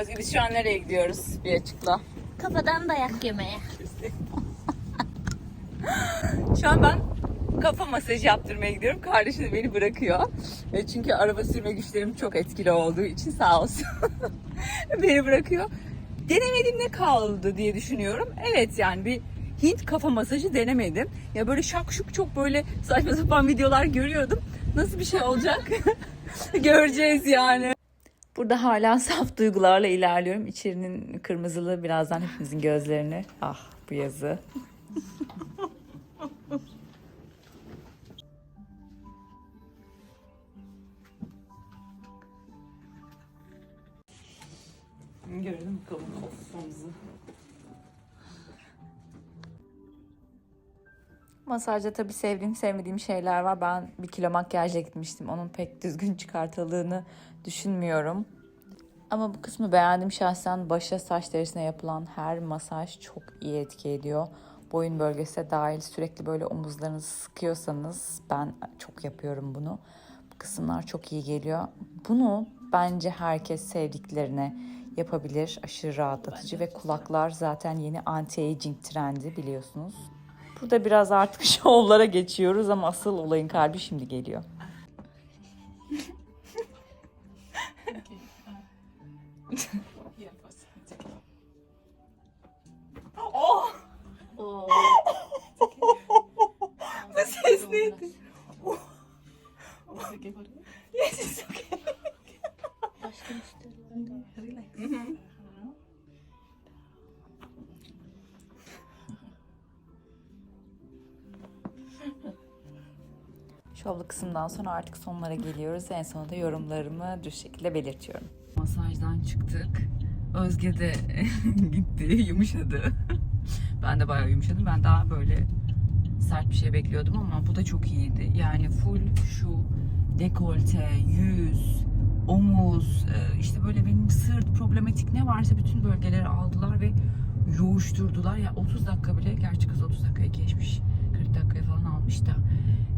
Özgür biz şu an nereye gidiyoruz? Bir açıkla. Kafadan dayak yemeye. Şu an ben kafa masajı yaptırmaya gidiyorum. Kardeşim de beni bırakıyor. E, Çünkü araba sürme güçlerim çok etkili olduğu için sağ olsun. beni bırakıyor. Denemedim ne kaldı diye düşünüyorum. Evet yani bir Hint kafa masajı denemedim. Ya böyle şakşuk çok böyle saçma sapan videolar görüyordum. Nasıl bir şey olacak? Göreceğiz yani. Burada hala saf duygularla ilerliyorum. İçerinin kırmızılığı birazdan hepimizin gözlerini. Ah bu yazı. Gördüm kalın kafamızı. Masajda tabii sevdiğim sevmediğim şeyler var. Ben bir kilo makyajla gitmiştim. Onun pek düzgün çıkartıldığını düşünmüyorum. Ama bu kısmı beğendim şahsen. Başa saç derisine yapılan her masaj çok iyi etki ediyor. Boyun bölgesi de dahil sürekli böyle omuzlarınızı sıkıyorsanız ben çok yapıyorum bunu. Bu kısımlar çok iyi geliyor. Bunu bence herkes sevdiklerine yapabilir. Aşırı rahatlatıcı ve kulaklar zaten yeni anti-aging trendi biliyorsunuz. Burada biraz artık şovlara geçiyoruz ama asıl olayın kalbi şimdi geliyor. oh! Oo. Bu ses neydi? Şovlu kısımdan sonra artık sonlara geliyoruz. En sonunda yorumlarımı düz şekilde belirtiyorum. Masajdan çıktık. Özge de gitti, yumuşadı. ben de bayağı yumuşadım. Ben daha böyle sert bir şey bekliyordum ama bu da çok iyiydi. Yani full şu dekolte, yüz, omuz, e, işte böyle benim sırt problematik ne varsa bütün bölgeleri aldılar ve yoğuşturdular. Ya 30 dakika bile, gerçi kız 30 dakikayı geçmiş. 40 dakikaya falan almış da.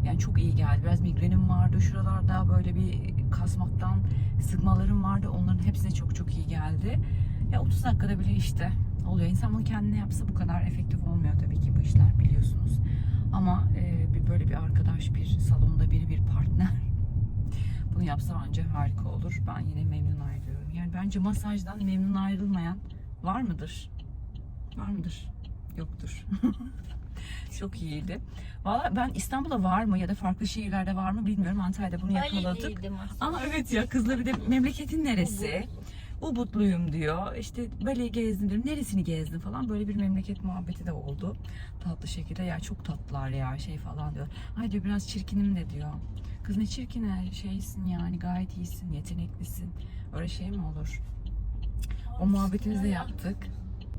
Yani çok iyi geldi. Biraz migrenim vardı. Şuralarda böyle bir kasmaktan sıkmalarım vardı. Onların hepsine çok çok iyi geldi. Ya 30 dakikada bile işte oluyor. İnsan bunu kendine yapsa bu kadar efektif olmuyor tabii ki bu işler biliyorsunuz. Ama e, bir böyle bir arkadaş, bir salonda biri, bir partner bunu yapsa bence harika olur. Ben yine memnun ayrılıyorum. Yani bence masajdan memnun ayrılmayan var mıdır? Var mıdır? Yoktur. Çok iyiydi. Valla ben İstanbul'da var mı ya da farklı şehirlerde var mı bilmiyorum. Antalya'da bunu yakaladık. Ama evet ya kızla bir de memleketin neresi? Ubudluyum diyor. İşte böyle gezdim diyorum. Neresini gezdin falan. Böyle bir memleket muhabbeti de oldu. Tatlı şekilde. Ya çok tatlılar ya şey falan diyor. Ay diyor biraz çirkinim de diyor. Kız ne çirkine şeysin yani gayet iyisin, yeteneklisin. Öyle şey mi olur? O muhabbetimizi de yaptık.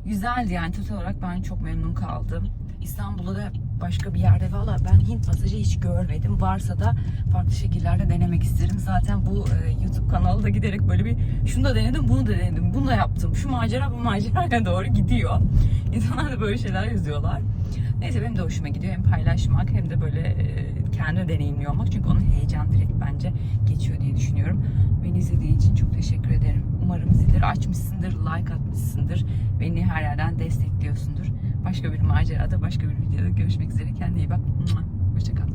Güzeldi yani total olarak ben çok memnun kaldım. İstanbul'da da başka bir yerde valla ben Hint masajı hiç görmedim. Varsa da farklı şekillerde denemek isterim. Zaten bu e, YouTube kanalı da giderek böyle bir şunu da denedim, bunu da denedim, bunu da yaptım. Şu macera bu maceraya doğru gidiyor. İnsanlar da böyle şeyler yazıyorlar. Neyse benim de hoşuma gidiyor. Hem paylaşmak hem de böyle e, kendi deneyimliyor olmak. Çünkü onun heyecanı direkt bence geçiyor diye düşünüyorum. Beni izlediğin için çok teşekkür ederim. Umarım zilleri açmışsındır, like atmışsındır. Beni her yerden destekliyorsundur. Başka bir macerada, başka bir videoda görüşmek üzere. Kendine iyi bak. Hoşçakal.